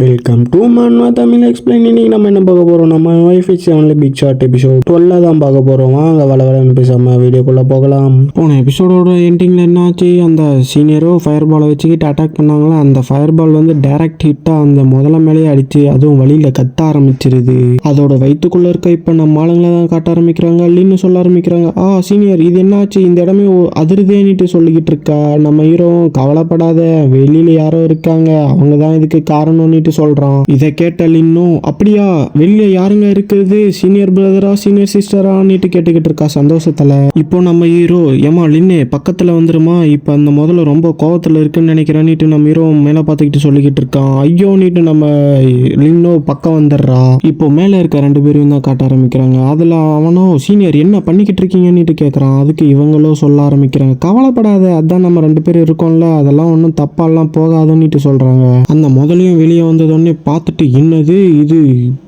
Welcome to மன்மா Tamil explain இன்னைக்கு நம்ம என்ன பார்க்க போகிறோம் நம்ம ஒய்ஃபை செவனில் பிக் ஷார்ட் எபிசோட் டுவெல்ல தான் பார்க்க போகிறோம் வாங்க வள வளன்னு பேசாமல் வீடியோக்குள்ளே போகலாம். போன எபிசோடோட எண்டிங்கில் என்னாச்சு? அந்த சீனியரோ ஃபயர் பாலை வச்சுக்கிட்டு அட்டாக் பண்ணாங்களா? அந்த ஃபயர் பால் வந்து டைரக்ட் ஹிட்டாக அந்த முதல்ல மேலேயே அடிச்சு அதுவும் வழியில் கத்த ஆரம்பிச்சிருது. அதோட வயிற்றுக்குள்ளே இருக்க இப்போ நம்ம ஆளுங்களை தான் காட்ட ஆரம்பிக்கிறாங்க இல்லைன்னு சொல்ல ஆரம்பிக்கிறாங்க. ஆ சீனியர் இது என்னாச்சு? இந்த இடமே அதிர்தேன்னுட்டு சொல்லிக்கிட்டு இருக்கா. நம்ம ஹீரோ கவலைப்படாத. வெளியில் யாரோ இருக்காங்க. அவங்க தான் இதுக்கு காரணம்னு காரணம்னுட்டு சொல்றான். இதை கேட்ட லின்னும் அப்படியா? வெளியே யாருங்க இருக்குது சீனியர் பிரதரா சீனியர் சிஸ்டரான்னுட்டு கேட்டுக்கிட்டு இருக்கா சந்தோஷத்தில். இப்போ நம்ம ஹீரோ ஏமா லின்னு பக்கத்துல வந்துருமா? இப்போ அந்த முதல்ல ரொம்ப கோவத்துல இருக்குன்னு நினைக்கிறேன்னுட்டு நம்ம ஹீரோ மேலே பார்த்துக்கிட்டு சொல்லிக்கிட்டு இருக்கான். ஐயோ நீட்டு நம்ம லின்னோ பக்கம் வந்துடுறா. இப்போ மேலே இருக்க ரெண்டு பேரையும் தான் காட்ட ஆரம்பிக்கிறாங்க. அதில் அவனோ சீனியர் என்ன பண்ணிக்கிட்டு இருக்கீங்கன்னுட்டு கேட்குறான் அதுக்கு இவங்களும் சொல்ல ஆரம்பிக்கிறாங்க. கவலைப்படாத அதான் நம்ம ரெண்டு பேரும் இருக்கோம்ல. அதெல்லாம் ஒன்றும் தப்பாலாம் போகாதுன்னுட்டு சொல்கிறாங்க அந்த முதலையும் வெளியே வந்ததோடனே பார்த்துட்டு என்னது? இது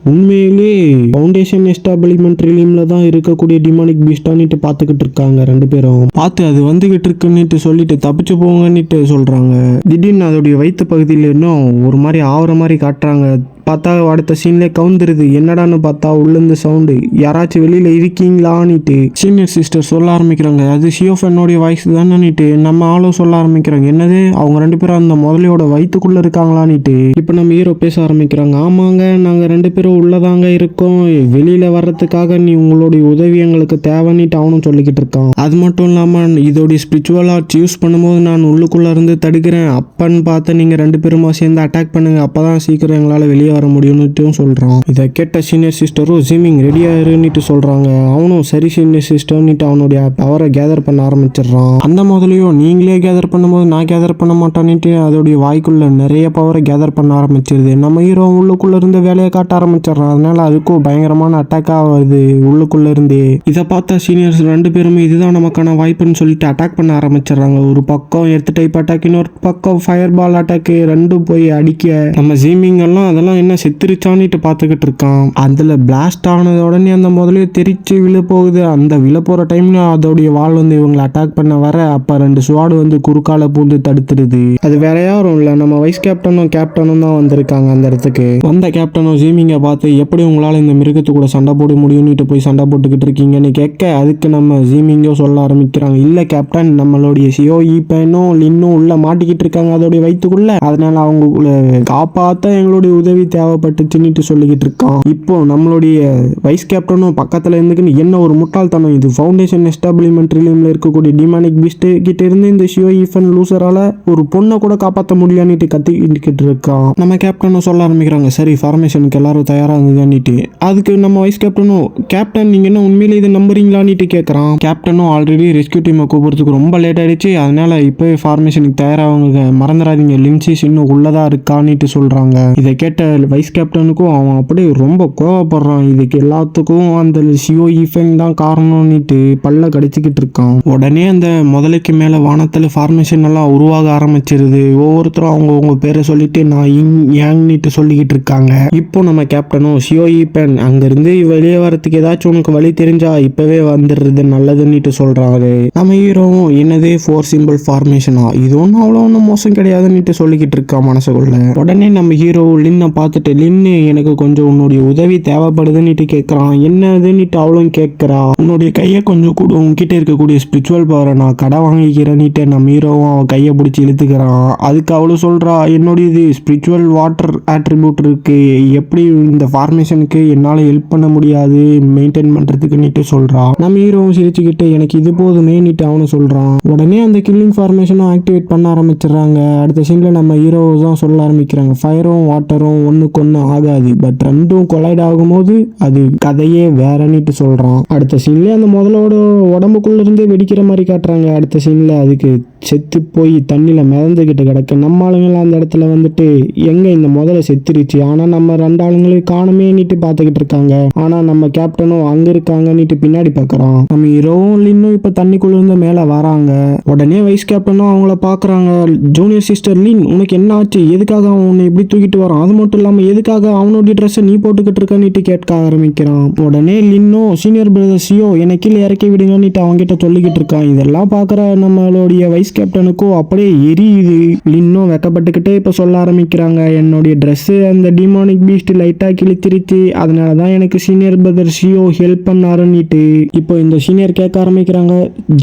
உண்மையிலே ஃபவுண்டேஷன் எஸ்டாபிளிமெண்ட் ரிலீம்ல தான் இருக்கக்கூடிய டிமானிக் பீஸ்டான்னுட்டு பார்த்துக்கிட்டு இருக்காங்க ரெண்டு பேரும். பார்த்து அது வந்துகிட்டு இருக்குன்னுட்டு சொல்லிட்டு தப்பிச்சு போங்கன்னுட்டு சொல்றாங்க. திடீர்னு அதோடைய வயிற்று பகுதியில் இன்னும் ஒரு மாதிரி ஆவற மாதிரி காட்டுறாங்க பார்த்தா அடுத்த சீன்லேயே கவுந்துருது. என்னடான்னு பார்த்தா உள்ளேருந்து சவுண்டு யாராச்சும் வெளியில் இருக்கீங்களான்னுட்டு. சீனியர் சிஸ்டர் சொல்ல ஆரம்பிக்கிறாங்க. அது ஷியோஃபனோடைய வாய்ஸ் தானேன்னுட்டு. நம்ம ஆளும் சொல்ல ஆரம்பிக்கிறாங்க. என்னது? அவங்க ரெண்டு பேரும் அந்த முதலையோட வயிற்றுக்குள்ளே இருக்காங்களான்னுட்டு. இப்போ நம்ம ஹீரோ பேச ஆரம்பிக்கிறாங்க. ஆமாங்க நாங்கள் ரெண்டு பேரும் உள்ளதாங்க இருக்கோம். வெளியில் வர்றதுக்காக நீ உங்களுடைய உதவி எங்களுக்கு தேவைன்னுட்டு அவனும் சொல்லிக்கிட்டு இருக்கான். அது மட்டும் இல்லாமல் இதோடைய ஸ்பிரிச்சுவல் ஆர்ட்ஸ் யூஸ் பண்ணும்போது நான் உள்ளுக்குள்ளே இருந்து தடுக்கிறேன். அப்பன்னு பார்த்து நீங்கள் ரெண்டு பேருமா சேர்ந்து அட்டாக் பண்ணுங்கள் அப்போ தான் சீக்கிரம் எங்களால் வெளியே வர முடியும்னுட்டும் சொல்றான். இதை கேட்ட சீனியர் சிஸ்டரும் ஜிமிங் ரெடியா இருன்னுட்டு சொல்றாங்க. அவனும் சரி சீனியர் சிஸ்டர்னுட்டு அவனுடைய பவரை கேதர் பண்ண ஆரம்பிச்சிடுறான். அந்த முதலையும் நீங்களே கேதர் பண்ணும்போது நான் கேதர் பண்ண மாட்டான்னுட்டு அதோடைய வாய்க்குள்ள நிறைய பவரை கேதர் பண்ண ஆரம்பிச்சிருது. நம்ம ஹீரோ உள்ளுக்குள்ள இருந்து வேலையை காட்ட ஆரம்பிச்சிடுறான். அதனால அதுக்கும் பயங்கரமான அட்டாக் ஆகுது உள்ளுக்குள்ள இருந்து. இதை பார்த்த சீனியர்ஸ் ரெண்டு பேருமே இதுதான் நமக்கான வாய்ப்புன்னு சொல்லிட்டு அட்டாக் பண்ண ஆரம்பிச்சிடுறாங்க. ஒரு பக்கம் எடுத்து டைப் அட்டாக் இன்னொரு பக்கம் ஃபயர் பால் அட்டாக் ரெண்டும் போய் அடிக்க. நம்ம ஜீமிங் எல்லாம் அதெல்லாம் என்ன செத்துருச்சான்னுட்டு பார்த்துக்கிட்டு இருக்கான் அதுல பிளாஸ்ட் ஆனது உடனே அந்த முதலே தெரிச்சு விழ போகுது. அந்த விழ போற டைம்ல அதோடைய வால் வந்து இவங்களை அட்டாக் பண்ண வர அப்ப ரெண்டு ஸ்வாடு வந்து குறுக்கால பூந்து தடுத்துடுது. அது வேற யாரும் இல்ல. நம்ம வைஸ் கேப்டனும் கேப்டனும் தான் வந்திருக்காங்க அந்த இடத்துக்கு. வந்த கேப்டனும் ஜீமிங்க பார்த்து எப்படி உங்களால இந்த மிருகத்து கூட சண்டை போட முடியும்னுட்டு போய் சண்டை போட்டுக்கிட்டு இருக்கீங்கன்னு கேட்க அதுக்கு நம்ம ஜீமிங்கோ சொல்ல ஆரம்பிக்கிறாங்க. இல்ல கேப்டன் நம்மளுடைய சியோ ஈப்பனும் லின்னும் உள்ள மாட்டிக்கிட்டு இருக்காங்க அதோடைய வயிற்றுக்குள்ள அதனால அவங்களுக்குள்ள காப்பாத்த எங்களுடைய உதவி தேவைப்பட்டுச்சுன்னுட்டு சொல்லிக்கிட்டு இருக்கான். இப்போ நம்மளுடைய வைஸ் கேப்டனும் பக்கத்தில் இருந்துக்குன்னு என்ன ஒரு முட்டாள்தனம் இது? ஃபவுண்டேஷன் எஸ்டாபிளிமெண்ட் ரிலீம்ல இருக்கக்கூடிய டிமானிக் பிஸ்டே கிட்ட இருந்து இந்த ஷியோ ஈஃபன் லூசரால ஒரு பொண்ணை கூட காப்பாற்ற முடியான்னுட்டு கத்திக்கிட்டு இருக்கான். நம்ம கேப்டனும் சொல்ல ஆரம்பிக்கிறாங்க. சரி ஃபார்மேஷனுக்கு எல்லாரும் தயாராக இருந்துதான்னுட்டு அதுக்கு நம்ம வைஸ் கேப்டனும் கேப்டன் நீங்க என்ன உண்மையிலே இதை நம்புறீங்களான்னுட்டு கேட்கறான் கேப்டனும் ஆல்ரெடி ரெஸ்கியூ டீமை கூப்பிடுறதுக்கு ரொம்ப லேட் ஆயிடுச்சு. அதனால இப்போ ஃபார்மேஷனுக்கு தயாராக மறந்துடாதீங்க. லிம்சிஸ் இன்னும் உள்ளதா இருக்கான்னுட்டு சொல்றாங்க. இதை கேட்ட வைஸ் கேப்டனுக்கும் அவன் அப்படியே ரொம்ப கோவப்படுறான். இதுக்கு எல்லாத்துக்கும் அந்த சிஓ ஈஃபெங் தான் காரணம்னுட்டு பல்ல கடிச்சிக்கிட்டு இருக்கான். உடனே அந்த முதலைக்கு மேலே வானத்தில் ஃபார்மேஷன் எல்லாம் உருவாக ஆரம்பிச்சிருது. ஒவ்வொருத்தரும் அவங்க உங்க பேரை சொல்லிட்டு நான் இங் யாங்னிட்டு சொல்லிக்கிட்டு இருக்காங்க. இப்போ நம்ம கேப்டனும் சிஓ ஈபென் அங்கிருந்து வெளியே வரதுக்கு ஏதாச்சும் உனக்கு வழி தெரிஞ்சா இப்பவே வந்துடுறது நல்லதுன்னுட்டு சொல்றாரு. நம்ம ஹீரோவும் என்னது? ஃபோர் சிம்பிள் ஃபார்மேஷனா இது ஒன்றும் அவ்வளோ ஒன்றும் மோசம் கிடையாதுன்னுட்டு சொல்லிக்கிட்டு இருக்கான் மனசுக்குள்ள. உடனே நம்ம ஹீரோ லின்னை பார்த்துட்டு லின்னு எனக்கு கொஞ்சம் உன்னுடைய உதவி தேவைப்படுதுன்னுட்டு கேட்குறான் என்னதுன்னுட்டு அவளும் கேட்குறா உன்னுடைய கையை கொஞ்சம் கூட. உன்கிட்ட இருக்கக்கூடிய ஸ்பிரிச்சுவல் பவரை நான் கடை வாங்கிக்கிறேன்னுட்டு நம்ம ஹீரோவும் அவன் கையை பிடிச்சி இழுத்துக்கிறான். அதுக்கு அவளும் சொல்கிறா என்னுடைய இது ஸ்பிரிச்சுவல் வாட்டர் ஆட்ரிபியூட் இருக்குது எப்படி இந்த ஃபார்மேஷனுக்கு என்னால் ஹெல்ப் பண்ண முடியாது? மெயின்டைன் பண்ணுறதுக்குன்னுட்டு சொல்கிறான் நம்ம ஹீரோவும் சிரிச்சுக்கிட்டு எனக்கு இது போதுமேன்னுட்டு அவனு சொல்கிறான் உடனே அந்த கில்லிங் ஃபார்மேஷனும் ஆக்டிவேட் பண்ண ஆரம்பிச்சிடுறாங்க. அடுத்த சீனில் நம்ம ஹீரோ தான் சொல்ல ஆரம்பிக்கிறாங்க. ஃபயரும் வாட்டரும் ஒன்று ஒன்றுக்கு ஒன்றும் ஆகாது. பட் ரெண்டும் கொலைட் ஆகும்போது அது கதையே வேறன்னுட்டு சொல்கிறான் அடுத்த சீன்ல அந்த முதலோட உடம்புக்குள்ளேருந்தே வெடிக்கிற மாதிரி காட்டுறாங்க. அடுத்த சீனில் அதுக்கு செத்து போய் தண்ணியில மிதந்துக்கிட்டு கிடக்கு நம்ம ஆளுங்களாம் அந்த இடத்துல வந்துட்டு எங்கே இந்த முதல்ல செத்துருச்சு? ஆனால் நம்ம ரெண்டு ஆளுங்களையும் காணுமேன்னுட்டு பார்த்துக்கிட்டு இருக்காங்க. ஆனா நம்ம கேப்டனும் அங்கே இருக்காங்கன்னுட்டு பின்னாடி பார்க்கறான். நம்ம ஹீரோவும் லின்னும் இப்போ தண்ணிக்குள்ளேருந்து மேலே வராங்க. உடனே வைஸ் கேப்டனும் அவங்கள பாக்குறாங்க ஜூனியர் சிஸ்டர் லின் உனக்கு என்ன ஆச்சு? எதுக்காக அவன் உன்னை இப்படி தூக்கிட்டு வரான்? அது மட்டும் இல்லாமல் எதுக்காக அவனுடைய ட்ரெஸ்ஸை நீ போட்டுக்கிட்டு இருக்கன்னுட்டு கேட்க ஆரம்பிக்கிறான். உடனே லின்னோ சீனியர் பிரதர்ஸியோ என்னை கீழே இறக்கி விடுங்கன்னுட்டு அவன்கிட்ட சொல்லிக்கிட்டு இருக்கான். இதெல்லாம் பார்க்குற நம்மளுடைய வைஸ் கேப்டனுக்கும் அப்படியே எரியுது. லின்னோ வெக்கப்பட்டுக்கிட்டே இப்போ சொல்ல ஆரம்பிக்கிறாங்க. என்னுடைய ட்ரெஸ்ஸு அந்த டிமானிக் பீஸ்ட் லைட்டாக கிழித்திருச்சு. அதனால தான் எனக்கு சீனியர் பிரதர் சியோ ஹெல்ப் பண்ணாருன்னுட்டு. இப்போ இந்த சீனியர் கேட்க ஆரம்பிக்கிறாங்க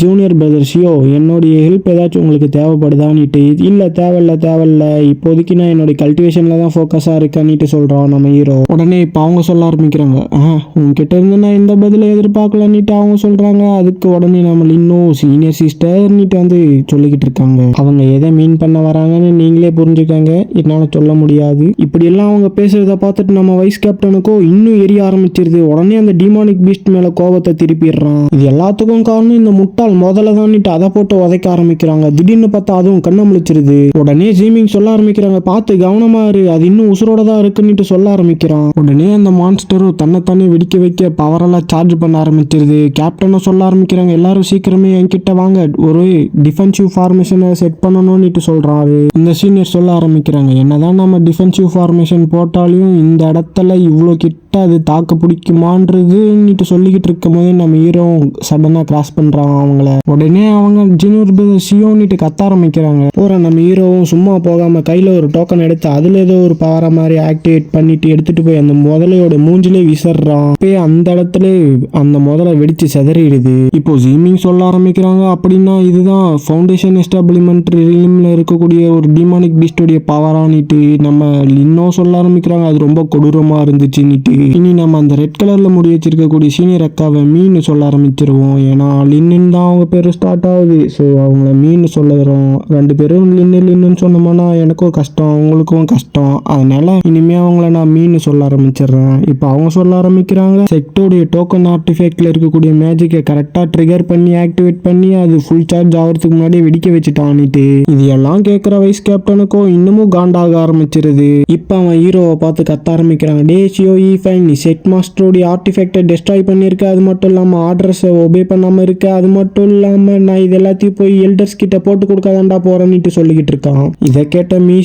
ஜூனியர் பிரதர் சியோ என்னுடைய ஹெல்ப் ஏதாச்சும் உங்களுக்கு தேவைப்படுதான்னுட்டு. இல்லை தேவையில்ல தேவையில்ல. இப்போதைக்கு நான் என்னுடைய கல்டிவேஷனில் தான் ஃபோக்கஸாக தண்ணிட்டு சொல்கிறான் நம்ம ஹீரோ உடனே இப்போ அவங்க சொல்ல ஆரம்பிக்கிறாங்க. ஆ உங்ககிட்ட இருந்து நான் எந்த பதிலை எதிர்பார்க்கலன்னுட்டு அவங்க சொல்கிறாங்க அதுக்கு உடனே நம்ம இன்னும் சீனியர் சிஸ்டர்னிட்டு வந்து சொல்லிக்கிட்டு இருக்காங்க. அவங்க எதை மீன் பண்ண வராங்கன்னு நீங்களே புரிஞ்சுக்கங்க. என்னால் சொல்ல முடியாது. இப்படியெல்லாம் அவங்க பேசுகிறத பார்த்துட்டு நம்ம வைஸ் கேப்டனுக்கோ இன்னும் எரிய ஆரம்பிச்சிருது. உடனே அந்த டிமானிக் பீஸ்ட் மேலே கோபத்தை திருப்பிடுறான். இது எல்லாத்துக்கும் காரணம் இந்த முட்டாள் முதல்ல தான்ட்டு அதை போட்டு உதைக்க ஆரம்பிக்கிறாங்க. திடீர்னு பார்த்தா அதுவும் கண்ணை முழிச்சிருது. உடனே ஜீமிங் சொல்ல ஆரம்பிக்கிறாங்க. பார்த்து கவனமா இரு. அது இன்னும் உசுரோட தான் இருக்குன்னுட்டு சொல்ல ஆரம்பிக்கிறான். உடனே அந்த மான்ஸ்டரும் தன்னைத்தானே வெடிக்க வைக்க பவரெல்லாம் சார்ஜ் பண்ண ஆரம்பிச்சிருது. கேப்டனும் சொல்ல ஆரம்பிக்கிறாங்க எல்லாரும் சீக்கிரமே என்கிட்ட வாங்க. ஒரு டிஃபென்சிவ் ஃபார்மேஷனை செட் பண்ணணும்னுட்டு சொல்றாரு இந்த சீனியர் சொல்ல ஆரம்பிக்கிறாங்க என்னதான் நம்ம டிஃபென்சிவ் ஃபார்மேஷன் போட்டாலும் இந்த இடத்துல இவ்வளோ கிட்ட அது தாக்க பிடிக்குமான்றதுன்னுட்டு சொல்லிக்கிட்டு இருக்கும் போது நம்ம ஹீரோ சடனாக கிராஸ் பண்ணுறான் அவங்கள. உடனே அவங்க ஜினூர் சியோன்னுட்டு கத்த ஆரம்பிக்கிறாங்க. போகிற நம்ம ஹீரோவும் சும்மா போகாமல் கையில் ஒரு டோக்கன் எடுத்து அதில் ஏதோ ஒரு பவரை மாதிரி ஆக்டிவேட் பண்ணிட்டு எடுத்துகிட்டு போய் அந்த முதலையோட மூஞ்சிலே விசறான் போய் அந்த இடத்துல அந்த முதலை வெடிச்சு சிதறிடுது. இப்போ ஜீமிங் சொல்ல ஆரம்பிக்கிறாங்க அப்படின்னா இதுதான் ஃபவுண்டேஷன் எஸ்டாப்ளிமெண்ட் ரிலிமில் இருக்கக்கூடிய ஒரு டிமானிக் பீஸ்டோடைய பவரானிட்டு நம்ம இன்னும் சொல்ல ஆரம்பிக்கிறாங்க. அது ரொம்ப கொடூரமாக இருந்துச்சுன்னுட்டு. இனி நம்ம அந்த ரெட் கலரில் முடி வச்சிருக்கக்கூடிய சீனியர் அக்காவை மீன் சொல்ல ஆரம்பிச்சிருவோம். ஏன்னா லின்னு தான் அவங்க பேர் ஸ்டார்ட் ஆகுது. ஸோ அவங்கள மீன் சொல்லுறோம் ரெண்டு பேரும் லின்னு லின்னுன்னு சொன்னோம்னா எனக்கும் கஷ்டம் அவங்களுக்கும் கஷ்டம். அதனால இனிமே அவங்கள நான் மீன் சொல்ல ஆரம்பிச்சிடுறேன். இப்போ அவங்க சொல்ல ஆரம்பிக்கிறாங்க. செக்டோடைய டோக்கன் ஆர்டிஃபேக்டில் இருக்கக்கூடிய மேஜிக்கை கரெக்டாக ட்ரிகர் பண்ணி ஆக்டிவேட் பண்ணி அது ஃபுல் சார்ஜ் ஆகிறதுக்கு முன்னாடி வெடிக்க வச்சுட்டான்னுட்டு. இது எல்லாம் கேட்குற வைஸ் கேப்டனுக்கும் இன்னமும் காண்டாக ஆரம்பிச்சிருது. இப்போ அவன் ஹீரோவை பார்த்து கத்த ஆரம்பிக்கிறாங்க டே சியோ டைம் நீ செட் மாஸ்டருடைய ஆர்டிஃபெக்டை டெஸ்ட்ராய் பண்ணியிருக்க அது மட்டும் இல்லாமல் ஆர்டர்ஸை ஒபே பண்ணாமல் இருக்க அது மட்டும் இல்லாமல் நான் இது எல்லாத்தையும் போய் எல்டர்ஸ் கிட்ட போட்டு கொடுக்காதாண்டா போறேன்னுட்டு சொல்லிக்கிட்டு இருக்கான். இதை கேட்ட மீ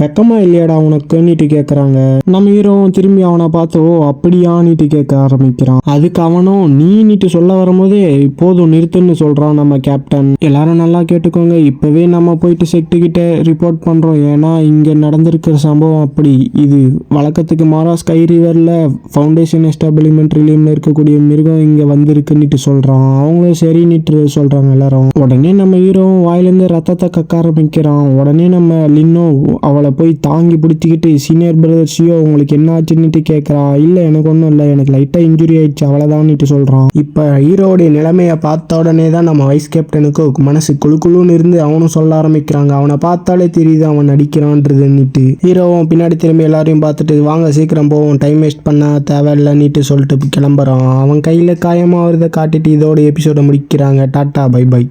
வெக்கமா இல்லையாடா உனக்குன்னுட்டு கேட்குறாங்க நம்ம ஹீரோ திரும்பி அவனை பார்த்தோ ஓ அப்படியான்னுட்டு கேட்க ஆரம்பிக்கிறான். அதுக்கு அவனும் நீ நீட்டு சொல்ல வரும்போதே போதும் நிறுத்துன்னு சொல்றான் நம்ம கேப்டன் எல்லாரும் நல்லா கேட்டுக்கோங்க. இப்பவே நம்ம போயிட்டு செக்டு கிட்ட ரிப்போர்ட் பண்றோம். ஏன்னா இங்க நடந்திருக்கிற சம்பவம் அப்படி. இது வழக்கத்துக்கு மாறா ஸ்கை ரிவர்ல ஃபவுண்டேஷன் எஸ்டாபிளிமெண்ட் ரிலீம்ல இருக்கக்கூடிய மிருகம் இங்கே வந்திருக்குன்னுட்டு சொல்கிறான் அவங்களும் சரின்னுட்டு சொல்கிறாங்க எல்லாரும். உடனே நம்ம ஹீரோ வாயிலேருந்து ரத்தத்தை கக்க ஆரம்பிக்கிறான். உடனே நம்ம லின்னோ அவளை போய் தாங்கி பிடிச்சிக்கிட்டு சீனியர் பிரதர்ஸையோ உங்களுக்கு என்ன ஆச்சுன்னுட்டு கேட்குறான் இல்லை எனக்கு ஒன்றும் இல்லை. எனக்கு லைட்டாக இன்ஜுரி ஆயிடுச்சு. அவ்வளோதான்னுட்டு சொல்கிறான் இப்போ ஹீரோவுடைய நிலைமையை பார்த்த உடனே தான் நம்ம வைஸ் கேப்டனுக்கு மனசு குழு குழுன்னு இருந்து அவனும் சொல்ல ஆரம்பிக்கிறாங்க. அவனை பார்த்தாலே தெரியுது அவன் நடிக்கிறான்றதுன்னுட்டு. ஹீரோவும் பின்னாடி திரும்பி எல்லாரையும் பார்த்துட்டு வாங்க சீக்கிரம் போவோம். டைம் வேஸ்ட் பண்ணால் தேவையில்லைன்னுட்டு சொல்லிட்டு கிளம்புறான். அவன் கையில் காயமாக வருதை காட்டிட்டு இதோட எபிசோடை முடிக்கிறாங்க. Tata bye by